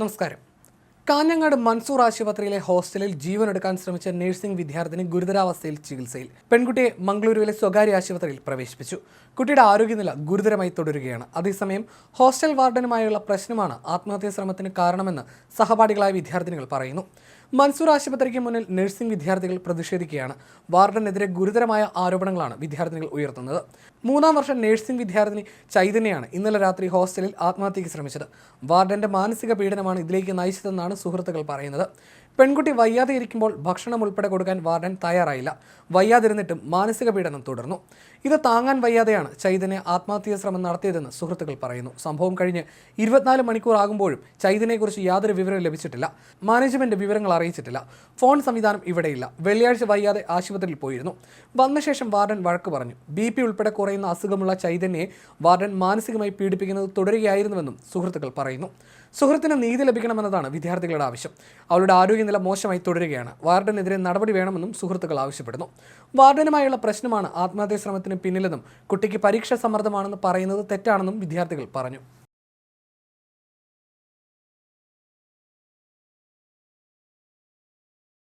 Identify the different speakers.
Speaker 1: നമസ്കാരം. കാഞ്ഞങ്ങാട് മൻസൂർ ആശുപത്രിയിലെ ഹോസ്റ്റലിൽ ജീവനെടുക്കാൻ ശ്രമിച്ച നഴ്സിംഗ് വിദ്യാർത്ഥിനി ഗുരുതരാവസ്ഥയിൽ ചികിത്സയിൽ പെൺകുട്ടിയെ മംഗളൂരുവിലെ സ്വകാര്യ ആശുപത്രിയിൽ പ്രവേശിപ്പിച്ചു. കുട്ടിയുടെ ആരോഗ്യനില ഗുരുതരമായി തുടരുകയാണ്. അതേസമയം ഹോസ്റ്റൽ വാർഡനുമായുള്ള പ്രശ്നമാണ് ആത്മഹത്യാ ശ്രമത്തിന് കാരണമെന്ന് സഹപാഠികളായ വിദ്യാർത്ഥിനികൾ പറയുന്നു. മൻസൂർ ആശുപത്രിക്ക് മുന്നിൽ നഴ്സിംഗ് വിദ്യാർത്ഥികൾ പ്രതിഷേധിക്കുകയാണ്. വാർഡനെതിരെ ഗുരുതരമായ ആരോപണങ്ങളാണ് വിദ്യാർത്ഥിനികൾ ഉയർത്തുന്നത്. മൂന്നാം വർഷം നഴ്സിംഗ് വിദ്യാർത്ഥിനി ചൈതന്യയാണ് ഇന്നലെ രാത്രി ഹോസ്റ്റലിൽ ആത്മഹത്യയ്ക്ക് ശ്രമിച്ചത്. വാർഡന്റെ മാനസിക പീഡനമാണ് ഇതിലേക്ക് നയിച്ചതെന്നാണ് സുഹൃത്തുക്കൾ പറയുന്നത്. പെൺകുട്ടി വയ്യാതെ ഇരിക്കുമ്പോൾ ഭക്ഷണം ഉൾപ്പെടെ കൊടുക്കാൻ വാർഡൻ തയ്യാറായില്ല. വയ്യാതിരുന്നിട്ടും മാനസിക പീഡനം തുടർന്നു. ഇത് താങ്ങാൻ വയ്യാതെയാണ് ചൈതന്യ ആത്മഹത്യാ ശ്രമം നടത്തിയതെന്ന് സുഹൃത്തുക്കൾ പറയുന്നു. സംഭവം കഴിഞ്ഞ് ഇരുപത്തിനാല് മണിക്കൂർ ആകുമ്പോഴും ചൈതന്യയെക്കുറിച്ച് യാതൊരു വിവരവും ലഭിച്ചിട്ടില്ല. മാനേജ്മെന്റ് വിവരങ്ങൾ അറിയിച്ചിട്ടില്ല. ഫോൺ സംവിധാനം ഇവിടെയില്ല. വെള്ളിയാഴ്ച വയ്യാതെ ആശുപത്രിയിൽ പോയിരുന്നു. വന്ന ശേഷം വാർഡൻ വഴക്ക് പറഞ്ഞു. ബി പി ഉൾപ്പെടെ കുറയുന്ന അസുഖമുള്ള ചൈതന്യയെ വാർഡൻ മാനസികമായി പീഡിപ്പിക്കുന്നത് തുടരുകയായിരുന്നുവെന്നും സുഹൃത്തുക്കൾ പറയുന്നു. സുഹൃത്തിന് നീതി ലഭിക്കണമെന്നതാണ് വിദ്യാർത്ഥികളുടെ ആവശ്യം. അവരുടെ അവളുടെ ആരോഗ്യനില മോശമായി തുടരുകയാണ്. വാർഡനെതിരെ നടപടി വേണമെന്നും സുഹൃത്തുക്കൾ ആവശ്യപ്പെടുന്നു. വാർഡനുമായുള്ള പ്രശ്നമാണ് ആത്മഹത്യാ ശ്രമത്തിന് പിന്നിലെന്നും കുട്ടിക്ക് പരീക്ഷാ സമ്മർദ്ദമാണെന്ന് പറയുന്നത് തെറ്റാണെന്നും വിദ്യാർത്ഥികൾ പറഞ്ഞു.